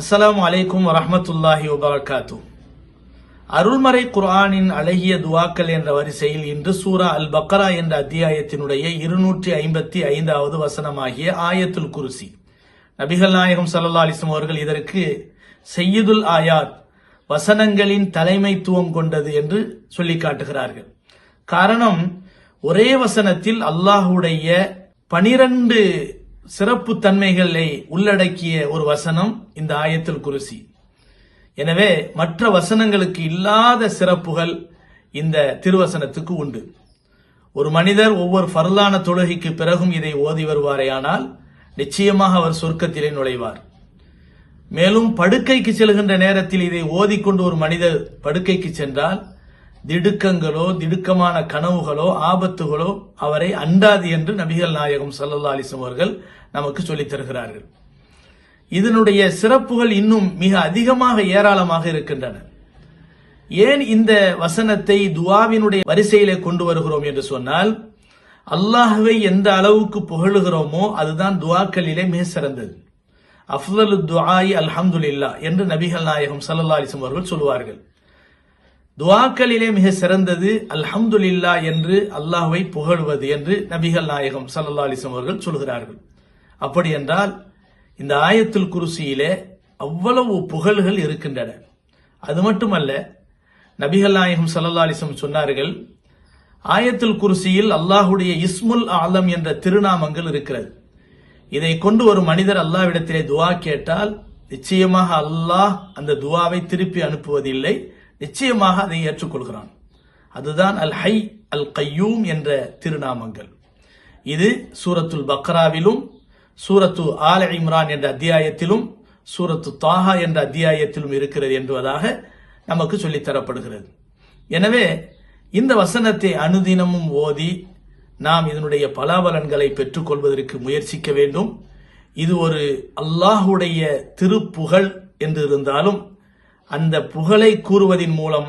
அஸ்லாம் அலைக்கும் வரமத்துல்லாஹி வபரகாத்து அருள்மறை குர்ஆனின் அழகிய துவாக்கள் என்ற வரிசையில் இன்று சூரா அல் பக்ரா என்ற அத்தியாயத்தினுடைய இருநூற்றி ஐம்பத்தி ஐந்தாவது வசனமாகிய ஆயத்துல் குருசி. நபிகள் நாயகம் சல்லா அலைஹி அவர்கள் இதற்கு செய்யுதுல் ஆயாத் வசனங்களின் தலைமைத்துவம் கொண்டது என்று சொல்லி காட்டுகிறார்கள். காரணம் ஒரே வசனத்தில் அல்லாஹுடைய பனிரண்டு சிறப்பு தன்மைகளை உள்ளடக்கிய ஒரு வசனம் இந்த ஆயத்தில் குருசி. எனவே மற்ற வசனங்களுக்கு இல்லாத சிறப்புகள் இந்த திருவசனத்துக்கு உண்டு. ஒரு மனிதர் ஒவ்வொரு ஃபர்லான தொழுகைக்கு பிறகும் இதை ஓதி வருவாரேயானால் நிச்சயமாக அவர் சொர்க்கத்திலே நுழைவார். மேலும் படுக்கைக்கு செல்கின்ற நேரத்தில் இதை ஓதிக்கொண்டு ஒரு மனிதர் படுக்கைக்கு சென்றால் திடுக்கங்களோ திடுக்கமான கனவுகளோ ஆபத்துகளோ அவரை அண்டாது என்று நபிகள் நாயகம் சல்லல்லா அலிசம் அவர்கள் நமக்கு சொல்லித் தருகிறார்கள். இதனுடைய சிறப்புகள் இன்னும் மிக அதிகமாக ஏராளமாக இருக்கின்றன. ஏன் இந்த வசனத்தை துவாவினுடைய வரிசையிலே கொண்டு வருகிறோம் என்று சொன்னால் அல்லாஹுவை எந்த அளவுக்கு புகழுகிறோமோ அதுதான் துவாக்களிலே மிக சிறந்தது. அஃதலு துஆஇ அல்ஹம்துல்லா என்று நபிகள் நாயகம் ஸல்லல்லாஹு அலிசம் அவர்கள் சொல்வார்கள் துவாக்களிலே மிக சிறந்தது அல்ஹம்துலில்லா என்று அல்லாஹுவை புகழ்வது என்று நபிகள் நாயகம் சல்லா அலிசம் அவர்கள் சொல்கிறார்கள். அப்படி என்றால் இந்த ஆயத்துல் குருசியிலே அவ்வளவு புகழ்கள் இருக்கின்றன. அது மட்டுமல்ல நபிகள் நாயகம் சல்லா அலிசம் சொன்னார்கள் ஆயத்துல் குருசியில் அல்லாஹுடைய இஸ்முல் ஆலம் என்ற திருநாமங்கள் இருக்கிறது. இதை கொண்டு ஒரு மனிதர் அல்லாவிடத்திலே துவா கேட்டால் நிச்சயமாக அல்லாஹ் அந்த துவாவை திருப்பி அனுப்புவதில்லை. நிச்சயமாக அதை ஏற்றுக்கொள்கிறான். அதுதான் அல் ஹை அல் கையூம் என்ற திருநாமங்கள். இது சூரத்துல் பக்ராவிலும் சூரத்து ஆல இம்ரான் என்ற அத்தியாயத்திலும் சூரத்து தாஹா என்ற அத்தியாயத்திலும் இருக்கிறது என்பதாக நமக்கு சொல்லித் தரப்படுகிறது. எனவே இந்த வசனத்தை அனுதினமும் ஓதி நாம் இதனுடைய பலாபலன்களை பெற்றுக்கொள்வதற்கு முயற்சிக்க வேண்டும். இது ஒரு அல்லாஹுடைய திருப்புகழ் என்று இருந்தாலும் அந்த புகழை கூறுவதின் மூலம்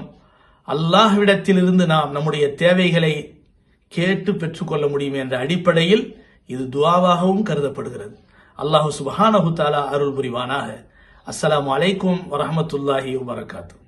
அல்லாஹ்விடத்திலிருந்து நாம் நம்முடைய தேவைகளை கேட்டு பெற்றுக்கொள்ள முடியும் என்ற அடிப்படையில் இது துவாவாகவும் கருதப்படுகிறது. அல்லாஹு சுபஹானஹு தாலா அருள் புரிவானாக. அஸ்லாம் அலைக்கும் வரமத்துல்லாஹி வரகாத்து